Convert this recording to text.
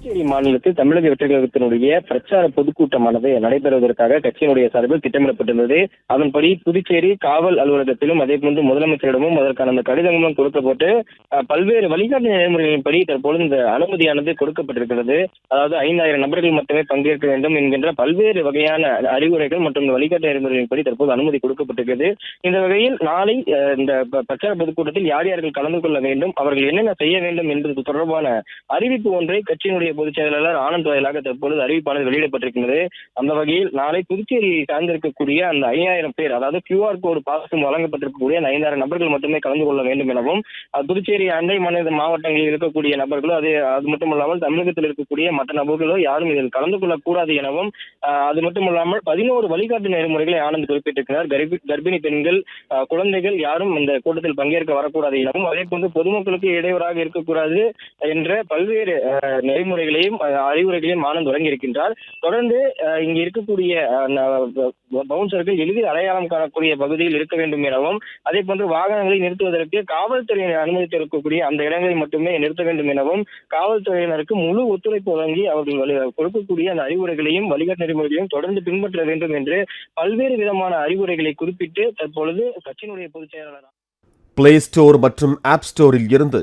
புதுச்சேரி மாநிலத்தில் தமிழக வெற்றிகரத்தினுடைய பிரச்சார பொதுக்கூட்டமானது நடைபெறுவதற்காக கட்சியினுடைய சார்பில் திட்டமிடப்பட்டுள்ளது அதன்படி புதுச்சேரி காவல் அலுவலகத்திலும் அதே போன்று முதலமைச்சரிடமும் அதற்கான அந்த கடிதங்களும் கொடுக்கப்பட்டு பல்வேறு வழிகாட்டு நடைமுறைகளின்படி தற்போது இந்த அனுமதியானது கொடுக்கப்பட்டிருக்கிறது. அதாவது ஐந்தாயிரம் நபர்கள் மட்டுமே பங்கேற்க வேண்டும் என்கின்ற பல்வேறு வகையான அறிவுரைகள் மற்றும் இந்த வழிகாட்டு நடைமுறைகளின்படி தற்போது அனுமதி கொடுக்கப்பட்டிருக்கிறது. இந்த வகையில் நாளை இந்த பிரச்சார பொதுக்கூட்டத்தில் யார் யார்கள் கலந்து கொள்ள வேண்டும் அவர்கள் என்னென்ன செய்ய வேண்டும் என்பது தொடர்பான அறிவிப்பு ஒன்றை கட்சியினுடைய பொதுச் செயலாளர் ஆனந்த் வாயிலாக தற்பொழுது அறிவிப்பானது வெளியிடப்பட்டிருக்கிறது. அந்த வகையில் நாளை புதுச்சேரியை சார்ந்திருக்கக்கூடிய அந்த ஐயாயிரம் பேர் அதாவது கியூஆர் கோடு பாசம் வழங்கப்பட்டிருக்கக்கூடிய அந்த ஐந்தாயிரம் நபர்கள் மட்டுமே கலந்து கொள்ள வேண்டும் எனவும் புதுச்சேரி அண்டை மாநில மாவட்டங்களில் இருக்கக்கூடிய நபர்களோ அது அது மட்டும் இல்லாமல் தமிழகத்தில் இருக்கக்கூடிய மற்ற நபர்களோ யாரும் இதில் கலந்து கொள்ளக்கூடாது எனவும் அது மட்டும் இல்லாமல் பதினோரு வழிகாட்டு நெறிமுறைகளை ஆனந்த் குறிப்பிட்டிருக்கிறார். கர்ப்பிணி பெண்கள் குழந்தைகள் யாரும் இந்த கூட்டத்தில் பங்கேற்க வரக்கூடாது எனவும் அதே போன்று பொதுமக்களுக்கு இடையூறாக இருக்கக்கூடாது என்ற பல்வேறு நெறிமுறை நெறிமுறைகளையும் அறிவுரைகளையும் ஆனந்த் வழங்கியிருக்கின்றார் தொடர்ந்து இங்கு இருக்கக்கூடிய பவுன்சர்கள் எளிதில் அடையாளம் காணக்கூடிய பகுதியில் இருக்க வேண்டும் எனவும் அதே போன்று வாகனங்களை நிறுத்துவதற்கு காவல்துறையினர் அனுமதித்திருக்கக்கூடிய அந்த இடங்களை மட்டுமே நிறுத்த வேண்டும் எனவும் காவல்துறையினருக்கு முழு ஒத்துழைப்பு வழங்கி அவர்கள் வழி- கொடுக்கக்கூடிய அந்த அறிவுரைகளையும் வழிகாட்டு நெறிமுறைகளையும் தொடர்ந்து பின்பற்ற வேண்டும் என்று பல்வேறு விதமான அறிவுரைகளை குறிப்பிட்டு தற்பொழுது கட்சியினுடைய பொதுச் செயலாளர் பிளே ஸ்டோர் மற்றும் ஆப் ஸ்டோரில் இருந்து